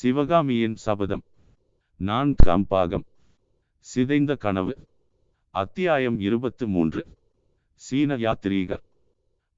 சிவகாமியின் சபதம். நான் கம்பாகம். சிதைந்த கனவு. அத்தியாயம் இருபத்து மூன்று. சீன யாத்திரீகர்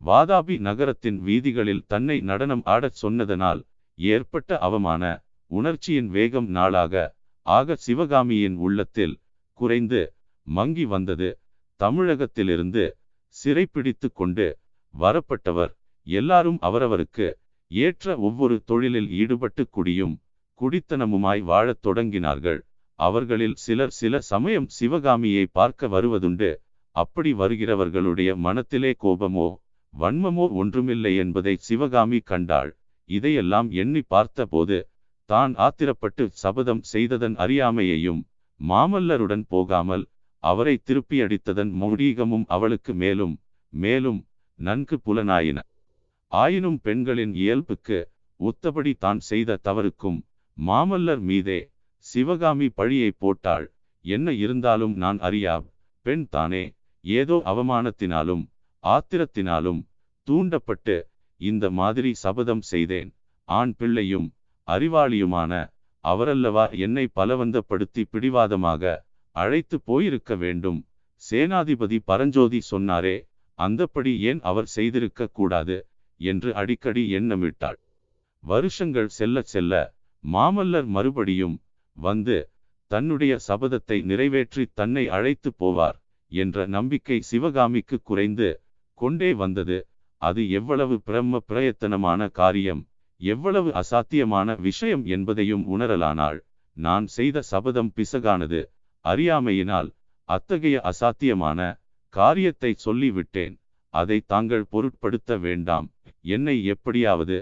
வாதாபி நகரத்தின் வீதிகளில் தன்னை நடனம் ஆடச் சொன்னதனால் ஏற்பட்ட அவமான உணர்ச்சியின் வேகம் நாளாக ஆக சிவகாமியின் உள்ளத்தில் குறைந்து மங்கி வந்தது. தமிழகத்திலிருந்து சிறைப்பிடித்து கொண்டு வரப்பட்டவர் எல்லாரும் அவரவருக்கு ஏற்ற ஒவ்வொரு தொழிலில் ஈடுபட்டு குடியும் குடித்தனமுமாய் வாழத் தொடங்கினார்கள். அவர்களில் சிலர் சில சமயம் சிவகாமியை பார்க்க வருவதுண்டு. அப்படி வருகிறவர்களுடைய மனத்திலே கோபமோ வன்மமோ ஒன்றுமில்லை என்பதை சிவகாமி கண்டாள். இதையெல்லாம் எண்ணி பார்த்தபோது தான் ஆத்திரப்பட்டு சபதம் செய்ததன் அறியாமையையும் மாமல்லருடன் போகாமல் அவரை திருப்பியடித்ததன் மௌடீகமும் அவளுக்கு மேலும் மேலும் நன்கு புலனாயின. ஆயினும் பெண்களின் இயல்புக்கு ஒத்தபடி தான் செய்த தவறுக்கும் மாமல்லர் மீதே சிவகாமி பழியை போட்டாள். என்ன இருந்தாலும் நான் அறியா பெண் தானே. ஏதோ அவமானத்தினாலும் ஆத்திரத்தினாலும் தூண்டப்பட்டு இந்த மாதிரி சபதம் செய்தேன். ஆண் பிள்ளையும் அறிவாளியுமான அவரல்லவா என்னை பலவந்தப்படுத்தி பிடிவாதமாக அழைத்து போயிருக்க வேண்டும். சேனாதிபதி பரஞ்சோதி சொன்னாரே அந்தப்படி ஏன் அவர் செய்திருக்க கூடாது? என்று அடிக்கடி எண்ணமிட்டாள். வருஷங்கள் செல்ல செல்ல மாமல்லர் மறுபடியும் வந்து தன்னுடைய சபதத்தை நிறைவேற்றி தன்னை அழைத்து போவார் என்ற நம்பிக்கை சிவகாமிக்கு குறைந்து கொண்டே வந்தது. அது எவ்வளவு பிரம்ம பிரயத்தனமான காரியம் எவ்வளவு அசாத்தியமான விஷயம் என்பதையும் உணரலானாள். நான் செய்த சபதம் பிசகானது அறியாமையினால் அத்தகைய அசாத்தியமான காரியத்தை சொல்லிவிட்டேன். அதை தாங்கள் பொருட்படுத்த வேண்டாம். என்னை எப்படியாவது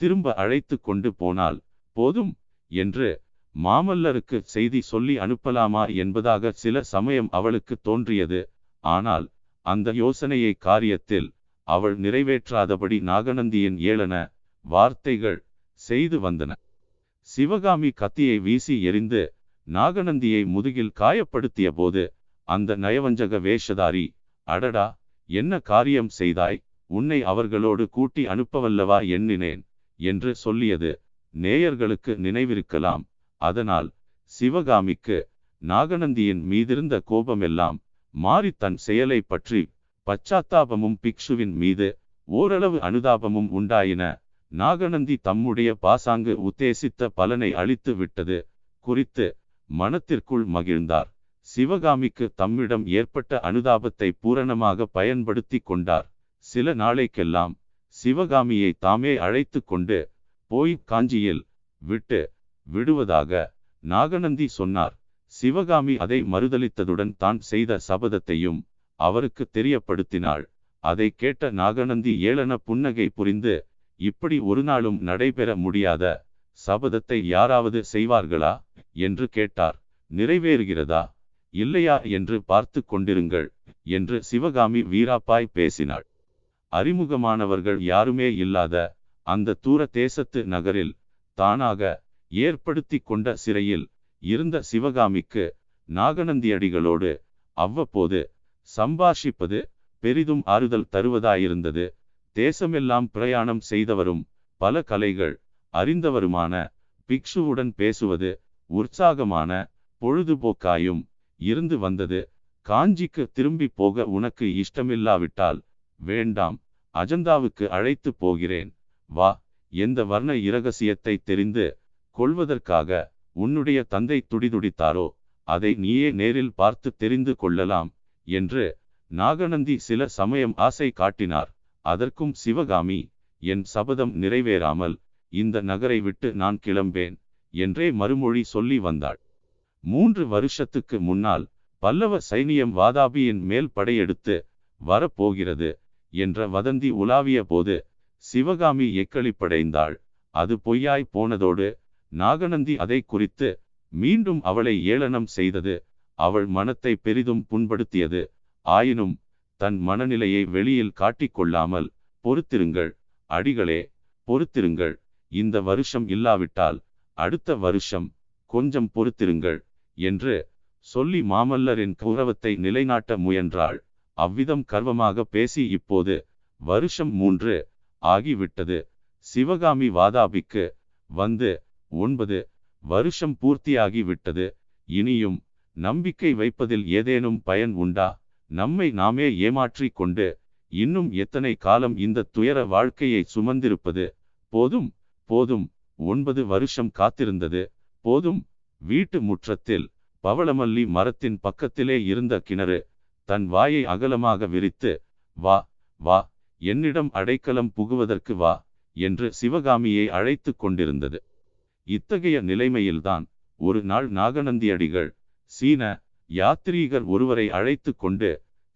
திரும்ப அழைத்து கொண்டு போனால் போதும் என்று மாமல்லருக்கு செய்தி சொல்லி அனுப்பலாமா என்பதாக சில சமயம் அவளுக்கு தோன்றியது. ஆனால் அந்த யோசனையை காரியத்தில் அவள் நிறைவேற்றாதபடி நாகநந்தியின் ஏளன வார்த்தைகள் செய்து வந்தன. சிவகாமி கத்தியை வீசி எறிந்து நாகநந்தியை முதுகில் காயப்படுத்திய போது அந்த நயவஞ்சக வேஷதாரி அடடா என்ன காரியம் செய்தாய்? உன்னை அவர்களோடு கூட்டி அனுப்பவல்லவா எண்ணினேன் என்று சொல்லியது. நேயர்களுக்கு நினைவிருக்கலாம். அதனால் சிவகாமிக்கு நாகநந்தியின் மீதிருந்த கோபமெல்லாம் மாறி தன் செயலை பற்றி பச்சாத்தாபமும் பிக்ஷுவின் மீது ஓரளவு அனுதாபமும் உண்டாயின. நாகநந்தி தம்முடைய பாசாங்கு உத்தேசித்த பலனை அளித்து விட்டது குறித்து மனத்திற்குள் மகிழ்ந்தார். சிவகாமிக்கு தம்மிடம் ஏற்பட்ட அனுதாபத்தை பூரணமாக பயன்படுத்தி கொண்டார். சில நாளைக்கெல்லாம் சிவகாமியை தாமே அழைத்து கொண்டு போய் காஞ்சியில் விட்டு விடுவதாக நாகநந்தி சொன்னார். சிவகாமி அதை மறுதளித்ததுடன் தான் செய்த சபதத்தையும் அவருக்கு தெரியப்படுத்தினாள். அதை கேட்ட நாகநந்தி ஏளன புன்னகை புரிந்து இப்படி ஒரு நாளும் நடைபெற முடியாத சபதத்தை யாராவது செய்வார்களா? என்று கேட்டார். நிறைவேறுகிறதா? இல்லையா? என்று பார்த்து கொண்டிருங்கள் என்று சிவகாமி வீராப்பாய் பேசினாள். அறிமுகமானவர்கள் யாருமே இல்லாத அந்த தூர தேசத்து நகரில் தானாக ஏற்படுத்தி கொண்ட சிறையில் இருந்த சிவகாமிக்கு நாகநந்தியடிகளோடு அவ்வப்போது சம்பாஷிப்பது பெரிதும் ஆறுதல் தருவதாயிருந்தது. தேசமெல்லாம் பிரயாணம் செய்தவரும் பல கலைகள் அறிந்தவருமான பிக்ஷுவுடன் பேசுவது உற்சாகமான பொழுதுபோக்காயும் இருந்து வந்தது. காஞ்சிக்கு திரும்பி போக உனக்கு இஷ்டமில்லாவிட்டால் வேண்டாம் அஜந்தாவுக்கு அழைத்து போகிறேன். வா எந்த வர்ண இரகசியத்தை தெரிந்து கொள்வதற்காக உன்னுடைய தந்தை துடிதுடித்தாரோ அதை நீயே நேரில் பார்த்து தெரிந்து கொள்ளலாம் என்று நாகநந்தி சில சமயம் ஆசை காட்டினார். அதற்கும் சிவகாமி என் சபதம் நிறைவேறாமல் இந்த நகரை விட்டு நான் கிளம்பேன் என்றே மறுமொழி சொல்லி வந்தாள். மூன்று வருஷத்துக்கு முன்னால் பல்லவ சைனியம் வாதாபியின் மேல் படையெடுத்து வரப்போகிறது என்ற வதந்தி உலாவிய போது சிவகாமி எக்களிப்படைந்தாள். அது பொய்யாய் போனதோடு நாகநந்தி அதை குறித்து மீண்டும் அவளை ஏளனம் செய்தது. அவள் மனத்தை பெரிதும் புண்படுத்தியது. ஆயினும் தன் மனநிலையை வெளியில் காட்டிக்கொள்ளாமல் பொறுத்திருங்கள் அடிகளே பொறுத்திருங்கள். இந்த வருஷம் இல்லாவிட்டால் அடுத்த வருஷம் கொஞ்சம் பொறுத்திருங்கள் என்று சொல்லி மாமல்லரின் கௌரவத்தை நிலைநாட்ட முயன்றாள். அவ்விதம் கர்வமாக பேசி இப்போது வருஷம் மூன்று ஆகிவிட்டது. சிவகாமி வாதாபிக்கு வந்து ஒன்பது வருஷம் பூர்த்தியாகி விட்டது இனியும் நம்பிக்கை வைப்பதில் ஏதேனும் பயன் உண்டா? நம்மை நாமே ஏமாற்றிக் கொண்டு இன்னும் எத்தனை காலம் இந்த துயர வாழ்க்கையை சுமந்திருப்பது? போதும் போதும். ஒன்பது வருஷம் காத்திருந்தது. போதும். வீட்டு முற்றத்தில் பவளமல்லி மரத்தின் பக்கத்திலே இருந்த கிணறு தன் வாயை அகலமாக விரித்து வா வா என்னிடம் அடைக்கலம் புகுவதற்கு வா என்று சிவகாமியை அழைத்து கொண்டிருந்தது. இத்தகைய நிலைமையில்தான் ஒரு நாள் நாகநந்தியடிகள் சீன யாத்திரீகர் ஒருவரை அழைத்து கொண்டு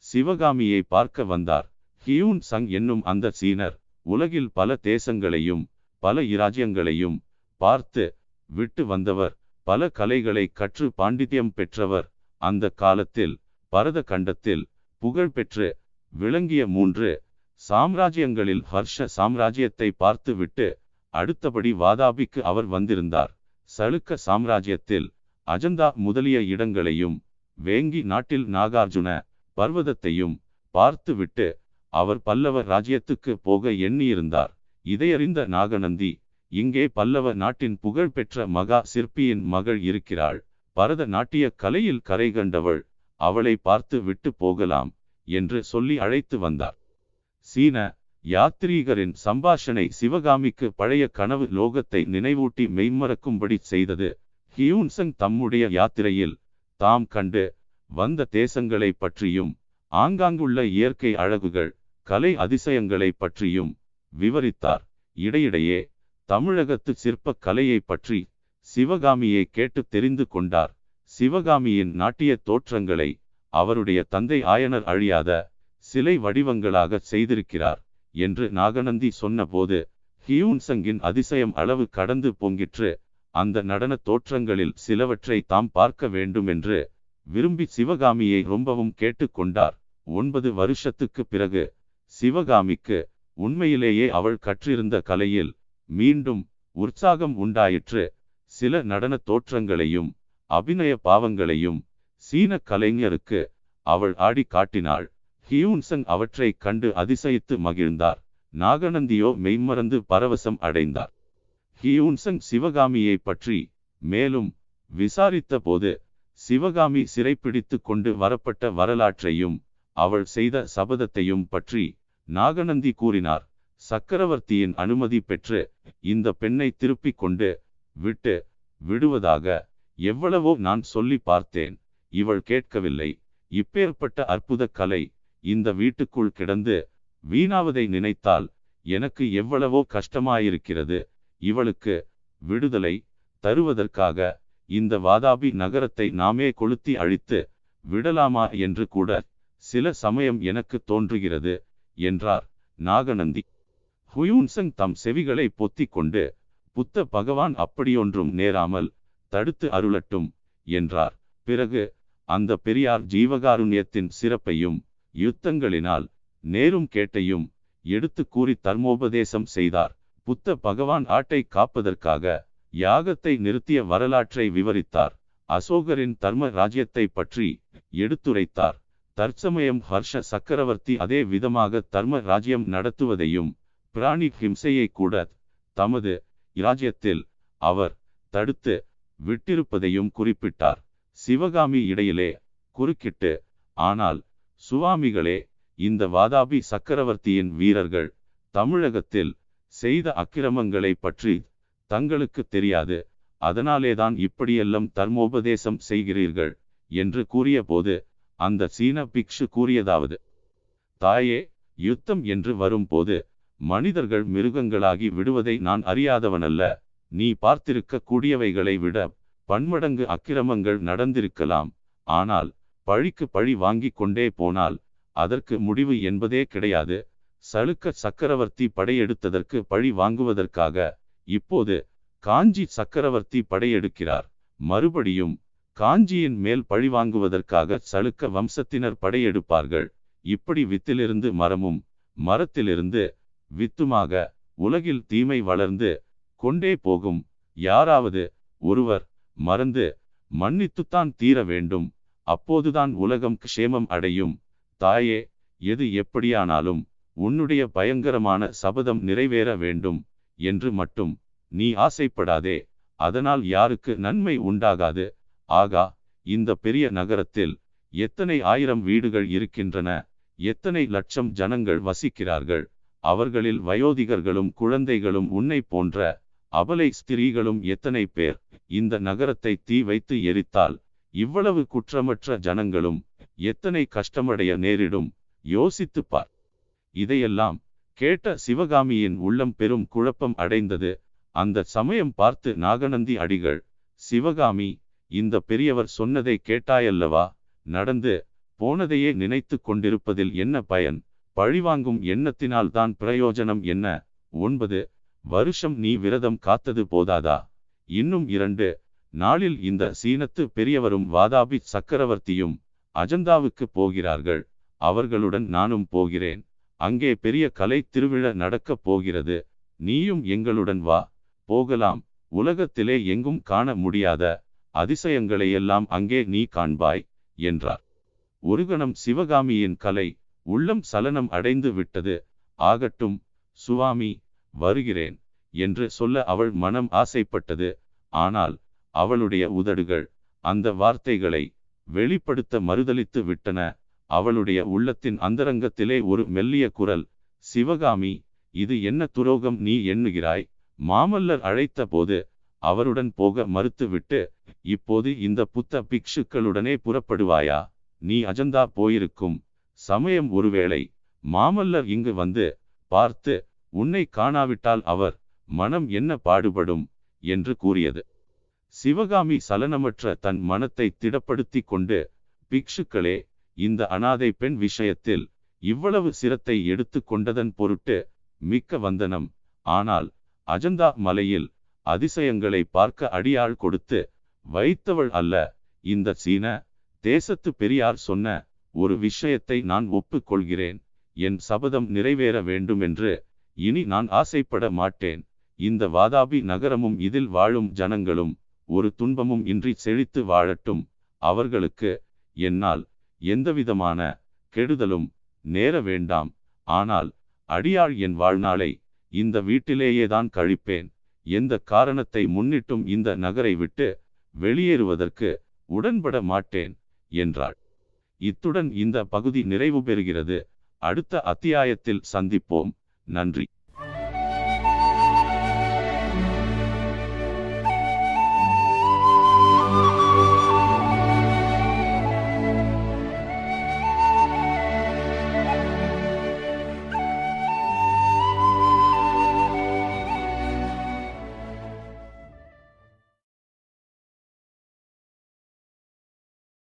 சிவகாமியை பார்க்க வந்தார். ஹியூன் சங் என்னும் அந்த சீனர் உலகில் பல தேசங்களையும் பல இராஜ்யங்களையும் பார்த்து விட்டு வந்தவர் பல கலைகளை கற்று பாண்டித்யம் பெற்றவர். அந்த காலத்தில் பரத கண்டத்தில் புகழ் பெற்று விளங்கிய மூன்று சாம்ராஜ்யங்களில் ஹர்ஷ சாம்ராஜ்யத்தை பார்த்துவிட்டு அடுத்தபடி வாதாபிக்கு அவர் வந்திருந்தார். சளுக்க சாம்ராஜ்யத்தில் அஜந்தா முதலிய இடங்களையும் வேங்கி நாட்டில் நாகார்ஜுன பர்வதத்தையும் பார்த்துவிட்டு அவர் பல்லவ ராஜ்யத்துக்கு போக எண்ணியிருந்தார். இதையறிந்த நாகநந்தி இங்கே பல்லவ நாட்டின் புகழ்பெற்ற மகா சிற்பியின் மகள் இருக்கிறாள். பரத நாட்டிய கலையில் கரை கண்டவள். அவளை பார்த்து விட்டு போகலாம் என்று சொல்லி அழைத்து வந்தார். சீன யாத்ரீகரின் சம்பாஷணை சிவகாமிக்கு பழைய கனவு லோகத்தை நினைவூட்டி மெய்மறக்கும்படி செய்தது. ஹியூன்சங் தம்முடைய யாத்திரையில் தாம் கண்டு வந்த தேசங்களை பற்றியும் ஆங்காங்குள்ள இயற்கை அழகுகள் கலை அதிசயங்களை பற்றியும் விவரித்தார். இடையிடையே தமிழகத்து சிற்பக் கலையை பற்றி சிவகாமியை கேட்டு தெரிந்து கொண்டார். சிவகாமியின் நாட்டிய தோற்றங்களை அவருடைய தந்தை ஆயனர் அழியாத சிலை வடிவங்களாக செய்திருக்கிறார் என்று நாகநந்தி சொன்னபோது ஹியூன்சங்கின் அதிசயம் அளவு கடந்து பொங்கிற்று. அந்த நடன தோற்றங்களில் சிலவற்றை தாம் பார்க்க வேண்டும் என்று விரும்பி சிவகாமியை ரொம்பவும் கேட்டுக்கொண்டார் ஒன்பது வருஷத்துக்கு பிறகு சிவகாமிக்கு உண்மையிலேயே அவள் கற்றிருந்த கலையில் மீண்டும் உற்சாகம் உண்டாயிற்று. சில நடன தோற்றங்களையும் அபிநய பாவங்களையும் சீன கலைஞருக்கு அவள் ஆடி காட்டினாள். ஹியூன்சங் அவற்றைக் கண்டு அதிசயித்து மகிழ்ந்தார். நாகநந்தியோ மெய்மறந்து பரவசம் அடைந்தார். ஹியூன்சங் சிவகாமியை பற்றி மேலும் விசாரித்த போது சிவகாமி சிறைப்பிடித்து கொண்டு வரப்பட்ட வரலாற்றையும் அவள் செய்த சபதத்தையும் பற்றி நாகநந்தி கூறினார். சக்கரவர்த்தியின் அனுமதி பெற்று இந்த பெண்ணை திருப்பிக் கொண்டு விட்டு விடுவதாக எவ்வளவோ நான் சொல்லி பார்த்தேன். இவள் கேட்கவில்லை. இப்பேற்பட்ட அற்புத கலை இந்த வீட்டுக்குள் கிடந்து வீணாவதை நினைத்தால் எனக்கு எவ்வளவோ கஷ்டமாயிருக்கிறது. இவளுக்கு விடுதலை தருவதற்காக இந்த வாதாபி நகரத்தை நாமே கொளுத்தி அழித்து விடலாமா என்று கூட சில சமயம் எனக்கு தோன்றுகிறது என்றார் நாகநந்தி. ஹுயூன்சங் தம் செவிகளை பொத்திக் கொண்டு புத்த பகவான் அப்படியொன்றும் நேராமல் தடுத்து அருளட்டும் என்றார். பிறகு அந்த பெரியார் ஜீவகாருண்யத்தின் சிறப்பையும் யுத்தங்களினால் நேரும் கேட்டையும் எடுத்து கூறி தர்மோபதேசம் செய்தார். புத்த பகவான் ஆட்டை காப்பதற்காக யாகத்தை நிறுத்திய வரலாற்றை விவரித்தார். அசோகரின் தர்ம ராஜ்யத்தை பற்றி எடுத்துரைத்தார். தற்சமயம் ஹர்ஷ சக்கரவர்த்தி அதே விதமாக தர்ம ராஜ்யம் நடத்துவதையும் பிராணி ஹிம்சையை கூட தமது இராஜ்யத்தில் அவர் தடுத்து விட்டிருப்பதையும் குறிப்பிட்டார். சிவகாமி இடையிலே குறுக்கிட்டு ஆனால் சுவாமிகளே இந்த வாதாபி சக்கரவர்த்தியின் வீரர்கள் தமிழகத்தில் செய்த அக்கிரமங்களை பற்றி தங்களுக்கு தெரியாது. அதனாலேதான் இப்படியெல்லாம் தர்மோபதேசம் செய்கிறீர்கள் என்று கூறியபோது அந்த சீன பிக்ஷு கூறியதாவது தாயே யுத்தம் என்று வரும்போது மனிதர்கள் மிருகங்களாகி விடுவதை நான் அறியாதவனல்ல. நீ பார்த்திருக்க கூடியவைகளை விட பன்மடங்கு அக்கிரமங்கள் நடந்திருக்கலாம். ஆனால் பழிக்கு பழி வாங்கி கொண்டே போனால் அதற்கு முடிவு என்பதே கிடையாது. சளுக்க சக்கரவர்த்தி படையெடுத்ததற்கு பழி வாங்குவதற்காக இப்போது காஞ்சி சக்கரவர்த்தி படையெடுக்கிறார். மறுபடியும் காஞ்சியின் மேல் பழி வாங்குவதற்காக சளுக்க வம்சத்தினர் படையெடுப்பார்கள். இப்படி வித்திலிருந்து மரமும் மரத்திலிருந்து வித்துமாக உலகில் தீமை வளர்ந்து கொண்டே போகும். யாராவது ஒருவர் மறந்து மன்னித்துத்தான் தீர வேண்டும். அப்போதுதான் உலகம் க்ஷேமம் அடையும். தாயே எது எப்படியானாலும் உன்னுடைய பயங்கரமான சபதம் நிறைவேற வேண்டும் என்று மட்டும் நீ ஆசைப்படாதே. அதனால் யாருக்கு நன்மை உண்டாகாது. ஆகா இந்த பெரிய நகரத்தில் எத்தனை ஆயிரம் வீடுகள் இருக்கின்றன எத்தனை லட்சம் ஜனங்கள் வசிக்கிறார்கள் அவர்களில் வயோதிகர்களும் குழந்தைகளும் உன்னை போன்ற அபலை ஸ்திரீகளும் எத்தனை பேர் இந்த நகரத்தை தீ வைத்து எரித்தால் இவ்வளவு குற்றமற்ற ஜனங்களும் எத்தனை கஷ்டமடைய நேரிடும் யோசித்துப் பார். இதையெல்லாம் கேட்ட சிவகாமியின் உள்ளம் பெரும் குழப்பம் அடைந்தது. அந்த சமயம் பார்த்து நாகநந்தி அடிகள் சிவகாமி இந்த பெரியவர் சொன்னதை கேட்டாயல்லவா? நடந்து போனதையே நினைத்து கொண்டிருப்பதில் என்ன பயன்? பழிவாங்கும் எண்ணத்தினால் தான் பிரயோஜனம் என்ன? ஒன்பது வருஷம் நீ விரதம் காத்தது போதாதா? இன்னும் இரண்டு நாளில் இந்த சீனத்து பெரியவரும் வாதாபி சக்கரவர்த்தியும் அஜந்தாவுக்கு போகிறார்கள். அவர்களுடன் நானும் போகிறேன். அங்கே பெரிய கலை திருவிழா நடக்கப் போகிறது. நீயும் எங்களுடன் வா. போகலாம். உலகத்திலே எங்கும் காண முடியாத அதிசயங்களையெல்லாம் அங்கே நீ காண்பாய் என்றார். ஒரு கணம் சிவகாமியின் கலை உள்ளம் சலனம் அடைந்து விட்டது. ஆகட்டும் சுவாமி வருகிறேன் என்று சொல்ல அவள் மனம் ஆசைப்பட்டது. ஆனால் அவளுடைய உதடுகள் அந்த வார்த்தைகளை வெளிப்படுத்த மறுதலித்து விட்டன. அவளுடைய உள்ளத்தின் அந்தரங்கத்திலே ஒரு மெல்லிய குரல் சிவகாமி இது என்ன துரோகம் நீ எண்ணுகிறாய்? மாமல்லர் அழைத்த போது அவருடன் போக மறுத்துவிட்டு இப்போது இந்த புத்த பிக்ஷுக்களுடனே புறப்படுவாயா? நீ அஜந்தா போயிருக்கும் சமயம் ஒருவேளை. மாமல்லர் இங்கு வந்து பார்த்து உன்னை காணாவிட்டால் அவர் மனம் என்ன பாடுபடும்? என்று கூறியது. சிவகாமி சலனமற்ற தன் மனத்தை திடப்படுத்தி கொண்டு பிக்ஷுக்களே இந்த அனாதை பெண் விஷயத்தில் இவ்வளவு சிரத்தை எடுத்து கொண்டதன் பொருட்டு மிக்க வந்தனம். ஆனால் அஜந்தா மலையில் அதிசயங்களை பார்க்க அடியாள் கொடுத்து வைத்தவள் அல்ல இந்த சீன தேசத்து பெரியார் சொன்ன ஒரு விஷயத்தை நான் ஒப்புக்கொள்கிறேன். என் சபதம் நிறைவேற வேண்டுமென்று இனி நான் ஆசைப்பட மாட்டேன். இந்த வாதாபி நகரமும் இதில் வாழும் ஜனங்களும் ஒரு துன்பமும் இன்றி செழித்து வாழட்டும். அவர்களுக்கு என்னால் எந்தவிதமான கெடுதலும் நேர வேண்டாம். ஆனால் அடியாள் என் வாழ்நாளை இந்த வீட்டிலேயேதான் கழிப்பேன். எந்த காரணத்தை முன்னிட்டும் இந்த நகரை விட்டு வெளியேறுவதற்கு உடன்பட மாட்டேன் என்றாள். இத்துடன் இந்த பகுதி நிறைவு பெறுகிறது. அடுத்த அத்தியாயத்தில் சந்திப்போம். நன்றி.